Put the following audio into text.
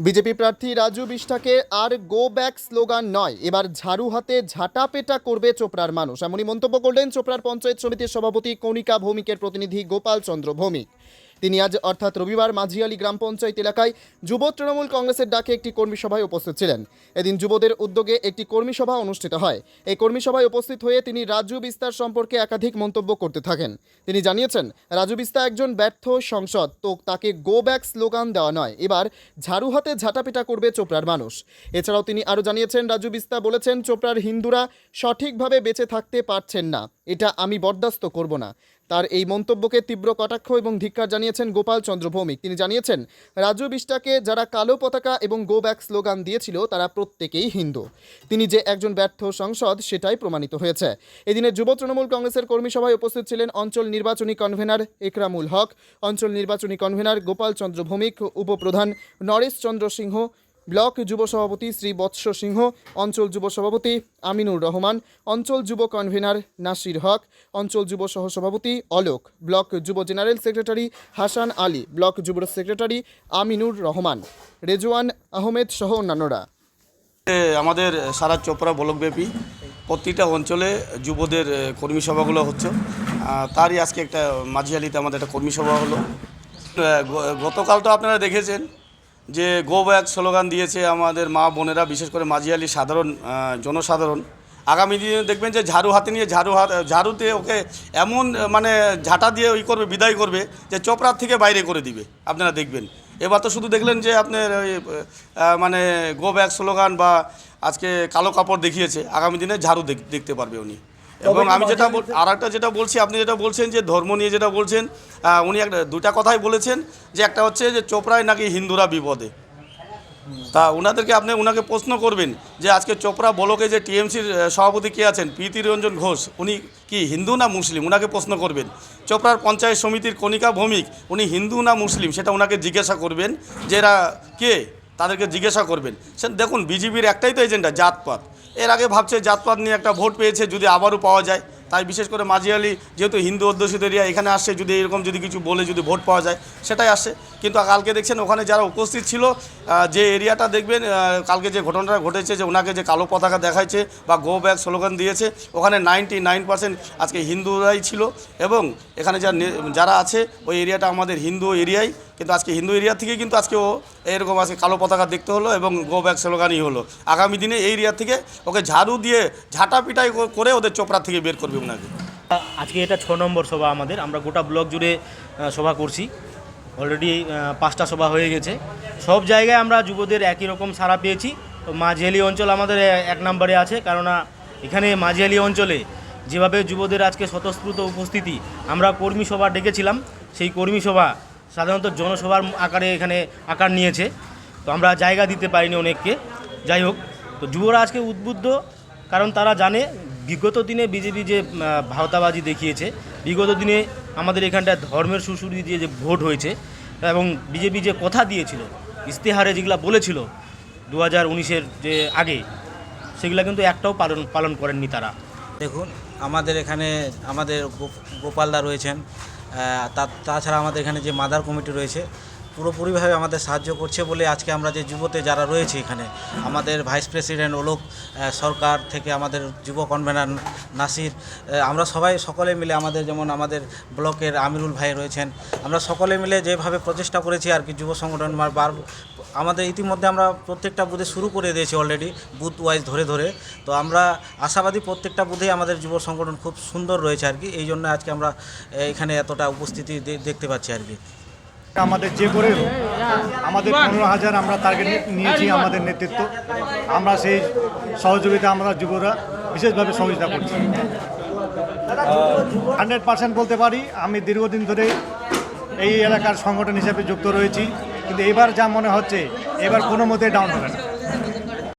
BJP প্রার্থী রাজু বিষ্ঠাকে আর গো ব্যাক স্লোগান নয়, এবার ঝাড়ু হাতে ঝাঁটা পেটা করবে চোপড়ার মানুষ। এমনই মন্তব্য করলেন চোপড়ার পঞ্চায়েত সমিতির সভাপতি কণিকা ভৌমিকের প্রতিনিধি গোপাল চন্দ্র ভৌমিক। তিনি আজ অর্থাৎ রবিবার মাঝিয়ালি গ্রাম পঞ্চায়েত এলাকায় যুব তৃণমূল কংগ্রেসের ডাকে একটি কর্মী সভায় উপস্থিত ছিলেন। এদিন যুবদের উদ্যোগে একটি কর্মী সভা অনুষ্ঠিত হয়। এই কর্মী সভায় উপস্থিত হয়ে তিনি রাজু বিস্তার সম্পর্কে একাধিক মন্তব্য করতে থাকেন। তিনি জানিয়েছেন, রাজু বিস্তা একজন ব্যর্থ সংসদ, তো তাকে গো ব্যাক স্লোগান দেওয়া নয়। এবার ঝাড়ু হাতে ঝাঁটাপিটা করবে চোপড়ার মানুষ। এছাড়াও তিনি আরও জানিয়েছেন, রাজু বিস্তা বলেছেন, চোপড়ার হিন্দুরা সঠিকভাবে বেঁচে থাকতে পারছেন না। এটা আমি বরদাস্ত করব না। তার এই মন্তব্যকে তীব্র কটাক্ষ এবং ধিক্কার জানিয়েছেন গোপাল চন্দ্র ভৌমিক। তিনি জানিয়েছেন রাজু বিষ্টাকে যারা কালো পতাকা এবং গো ব্যাক স্লোগান দিয়েছিল, তারা প্রত্যেকেই হিন্দু। তিনি যে একজন ব্যর্থ সংসদ, সেটাই প্রমাণিত হয়েছে। এদিনের যুব তৃণমূল কংগ্রেসের কর্মী সভায় উপস্থিত ছিলেন অঞ্চল নির্বাচনী কনভেনার একরামুল হক। অঞ্চল নির্বাচনী কনভেনার গোপাল চন্দ্র ভৌমিক, উপপ্রধান নরেশ চন্দ্র সিংহ ব্লক যুব সভাপতি শ্রী বৎস সিংহ, অঞ্চল যুব সভাপতি আমিনুর রহমান, অঞ্চল যুব কনভেনার নাসির হক, অঞ্চল যুব সহসভাপতি অলোক, ব্লক যুব general secretary Hasan Ali, block যুব সেক্রেটারি আমিনুর রহমান, রেজওয়ান আহমেদ সহ অন্যান্যরা। আমাদের সারা চোপড়া ব্লকব্যাপী প্রতিটা অঞ্চলে যুবদের কর্মী সভাগুলো হচ্ছে। তারই আজকে একটা মাঝিয়ালিতে আমাদের একটা কর্মী সভা হলো। গতকাল তো আপনারা দেখেছেন যে গো ব্যাক স্লোগান দিয়েছে আমাদের মা বোনেরা, বিশেষ করে মাঝিয়ালি সাধারণ জনসাধারণ। আগামী দিনে দেখবেন যে ঝাড়ু হাতে নিয়ে ঝাড়ু হাত, ঝাড়ুতে ওকে এমন মানে ঝাঁটা দিয়ে ওই করবে, বিদায় করবে যে চোপড়ার থেকে বাইরে করে দিবে। আপনারা দেখবেন। এবার তো শুধু দেখলেন যে আপনার ওই মানে গো ব্যাক স্লোগান বা আজকে কালো কাপড় দেখিয়েছে। আগামী দিনে ঝাড়ু দেখ- দেখতে পারবে উনি। এবং আমি যেটা আর একটা যেটা বলছি আপনি যেটা বলছেন যে ধর্ম নিয়ে যেটা বলছেন উনি একটা দুটা কথাই বলেছেন যে একটা হচ্ছে যে চোপড়ায় নাকি হিন্দুরা বিপদে। তা ওনাদেরকে আপনি ওনাকে প্রশ্ন করবেন যে আজকে চোপড়া বলকে যে টিএমসির সভাপতি কে আছেন প্রীতি রঞ্জন ঘোষ উনি কি হিন্দু না মুসলিম? ওনাকে প্রশ্ন করবেন। চোপড়ার পঞ্চায়েত সমিতির কণিকা ভৌমিক উনি হিন্দু না মুসলিম? সেটা ওনাকে জিজ্ঞাসা করবেন যে এরা কে? তাদেরকে জিজ্ঞাসা করবেন। সে দেখুন বিজেপির একটাই তো এজেন্ডা জাতপাত। এর আগে ভাবছে জাতপাত নিয়ে একটা ভোট পেয়েছে, যদি আবারও পাওয়া যায়। তাই বিশেষ করে মাঝিয়ালি যেহেতু হিন্দু অধ্যুষিত এরিয়া, এখানে আসছে, যদি এরকম যদি কিছু বলে যদি ভোট পাওয়া যায়, সেটাই আসছে। কিন্তু কালকে দেখছেন ওখানে যারা উপস্থিত ছিল যে এরিয়াটা দেখবেন কালকে যে ঘটনাটা ঘটেছে, যে ওনাকে যে কালো পতাকা দেখাইছে বা গো ব্যাগ স্লোগান দিয়েছে, ওখানে নাইনটি নাইন পার্সেন্ট আজকে হিন্দুরাই ছিল এবং এখানে যা নে- যারা আছে, ওই এরিয়াটা আমাদের হিন্দু এরিয়াই। কিন্তু আজকে হিন্দু এরিয়া থেকে কিন্তু আজকে ও এরকম আজকে কালো পতাকা দেখতে হলো এবং গো ব্যাক স্লোগানই হলো। আগামী দিনে এই এরিয়া থেকে ওকে ঝাড়ু দিয়ে ঝাঁটা পিটাই করে ওদের চোপড়া থেকে বের করবে ওনাকে আজকে এটা ছ নম্বর সভা আমাদের। আমরা গোটা ব্লক জুড়ে সভা করছি। অলরেডি পাঁচটা সভা হয়ে গেছে। সব জায়গায় আমরা যুবদের একই রকম সাড়া পেয়েছি। মাঝিয়ালি অঞ্চল আমাদের এক নম্বরে আছে। কেননা এখানে মাঝিয়ালি অঞ্চলে যেভাবে যুবদের আজকে স্বতঃস্ফূর্ত উপস্থিতি, আমরা কর্মী সভা ডেকেছিলাম। সেই কর্মী সভা সাধারণত জনসভার আকারে এখানে আকার নিয়েছে। তো আমরা জায়গা দিতে পারিনি অনেককে। যাই হোক, তো যুবরা আজকে উদ্বুদ্ধ, কারণ তারা জানে বিগত দিনে বিজেপি যে ভাওতাবাজি দেখিয়েছে, বিগত দিনে আমাদের এখানটায় ধর্মের সুশুরি দিয়ে যে ভোট হয়েছে এবং বিজেপি যে কথা দিয়েছিল ইস্তেহারে যেগুলা বলেছিল দু হাজার উনিশের যে আগে, সেগুলা কিন্তু একটাও পালন পালন করেননি তারা। দেখুন, আমাদের এখানে আমাদের গোপালদা রয়েছেন তাছাড়া আমাদের এখানে যে মাদার কমিটি রয়েছে, পুরোপুরিভাবে আমাদের সাহায্য করছে বলে আজকে আমরা যে যুবতে যারা রয়েছে এখানে, আমাদের ভাইস প্রেসিডেন্ট অলোক সরকার থেকে আমাদের যুব কনভেনার নাসির আমরা সবাই সকলে মিলে আমাদের যেমন আমাদের ব্লকের আমিরুল ভাই রয়েছেন, আমরা সকলে মিলে যেভাবে প্রচেষ্টা করেছি আর কি যুব সংগঠন বার আমাদের ইতিমধ্যে আমরা প্রত্যেকটা বুথে শুরু করে দিয়েছি অলরেডি বুথ ওয়াইজ ধরে ধরে। তো আমরা আশাবাদী প্রত্যেকটা বুথেই আমাদের যুব সংগঠন খুব সুন্দর রয়েছে আর কি, এই জন্য আজকে আমরা এখানে এতটা উপস্থিতি দেখতে পাচ্ছি আর কি। আমাদের যে করে আমাদের পনেরো হাজার আমরা টার্গেট নিয়েছি আমাদের নেতৃত্ব। আমরা সেই সহযোগিতা আমরা যুবরা বিশেষভাবে সহযোগিতা করছি। হান্ড্রেড পার্সেন্ট বলতে পারি, আমি দীর্ঘদিন ধরে এই এলাকার সংগঠন হিসেবে যুক্ত রয়েছি। কিন্তু এবার যা মনে হচ্ছে এবার কোনো মতে ডাউন হবে না।